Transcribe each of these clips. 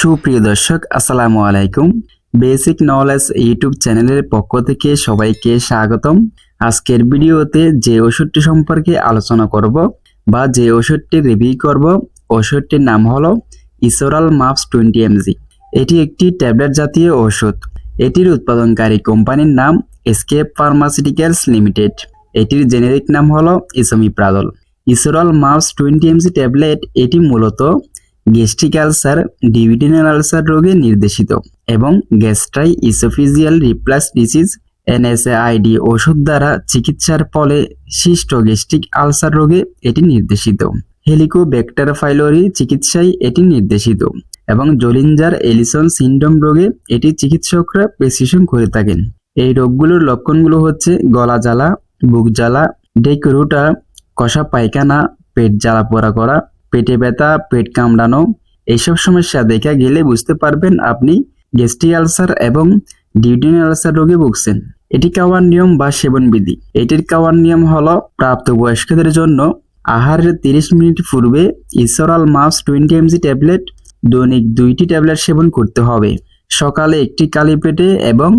সুপ্রিয় দর্শক, আসসালামু আলাইকুম। বেসিক নলেজ ইউটিউব চ্যানেলের পক্ষ থেকে সবাইকে স্বাগতম। আজকের ভিডিওতে যে ওষুধটি সম্পর্কে আলোচনা করব বা যে ওষুধটি রিভিউ করব, ওষুধটির নাম হলো ইসোরাল মাপস টোয়েন্টি এমজি এটি একটি ট্যাবলেট জাতীয় ওষুধ। এটির উৎপাদনকারী কোম্পানির নাম এসকেপ ফার্মাসিউটিক্যালস লিমিটেড এটির জেনেরিক নাম হলো esomeprazole Esoral MUPS twenty mg tablet এটি মূলত গ্যাস্ট্রিক আলসার ডিভিডিনাল আলসার রোগে নির্দেশিত এবং gastro oesophageal reflux disease NSAID ওষুধ দ্বারা চিকিৎসার ফলে সৃষ্ট গ্যাস্ট্রিক আলসার রোগে এটি নির্দেশিত। হেলিকোব্যাক্টার ফাইলোরি চিকিৎসায় এটি নির্দেশিত এবং জলিঞ্জার এলিসন সিন্ড্রোম রোগে এটি চিকিৎসকরা প্রেসক্রিপশন করে থাকেন। এই রোগগুলোর লক্ষণগুলো হচ্ছে গলা জ্বালা, বুক জ্বালা ডেকরুটা কষা পায়খানা, পেট জ্বালা পোড়া করা পেটে ব্যথা, পেট কামড়ানো, এইসব সমস্যা দেখা গেলে বুঝতে পারবেন আপনি গ্যাস্ট্রিক আলসার এবং ডিউডিনাল আলসার রোগে ভুগছেন। এটি খাওয়ার নিয়ম বা সেবন বিধি এটির খাওয়ার নিয়ম হলো প্রাপ্তবয়স্কদের জন্য আহারের তিরিশ মিনিট পূর্বে Esoral MUPS twenty mg tablet, দৈনিক দুইটি ট্যাবলেট সেবন করতে হবে। সকালে একটি কালি পেটে এবং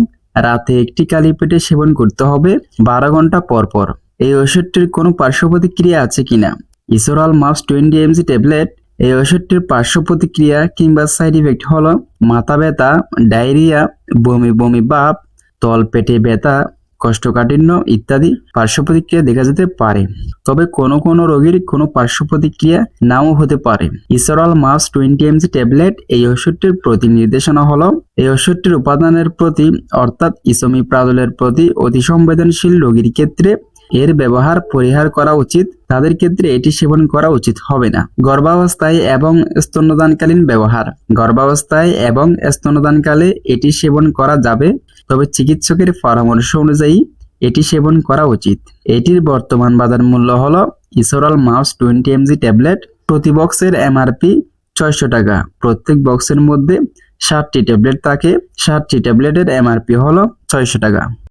রাতে একটি কালি পেটে সেবন করতে হবে বারো ঘণ্টা পর পর এই ওষুধটির কোনো পার্শ্ব প্রতিক্রিয়া আছে কিনা? Esoral MUPS twenty mg tablet, এই ওষুধটির পার্শ্ব প্রতিক্রিয়া কিংবা সাইড ইফেক্ট হলো মাথা ব্যথা, ডায়রিয়া, বমি বমি ভাব তল পেটে ব্যথা, কোষ্ঠকাঠিন্য ইত্যাদি পার্শ্ব প্রতিক্রিয়া দেখা যেতে পারে। তবে কোনো কোনো রোগীর কোনো পার্শ্ব প্রতিক্রিয়া নাও হতে পারে। Esoral MUPS twenty mg tablet, এই ওষুধটির প্রতি নির্দেশনা হলো, এই ওষুধটির উপাদানের প্রতি, অর্থাৎ ইসমি প্রাদলের প্রতি অতি সংবেদনশীল রোগীর ক্ষেত্রে এর ব্যবহার পরিহার করা উচিত, তাদের ক্ষেত্রে এটি সেবন করা উচিত হবে না। গর্ভাবস্থায় এবং স্তন্যদানকালীন ব্যবহার। গর্ভাবস্থায় এবং স্তন্যদানকালে এটি সেবন করা যাবে, তবে চিকিৎসকের পরামর্শ অনুযায়ী এটি সেবন করা উচিত। এটির বর্তমান বাজার মূল্য হলো Esoral MUPS twenty mg tablet প্রতি বক্সের এমআরপি ছয়শো টাকা। প্রত্যেক বক্সের মধ্যে ষাটটি ট্যাবলেট থাকে, ষাটটি ট্যাবলেটের এমআরপি হলো ছয়শো টাকা।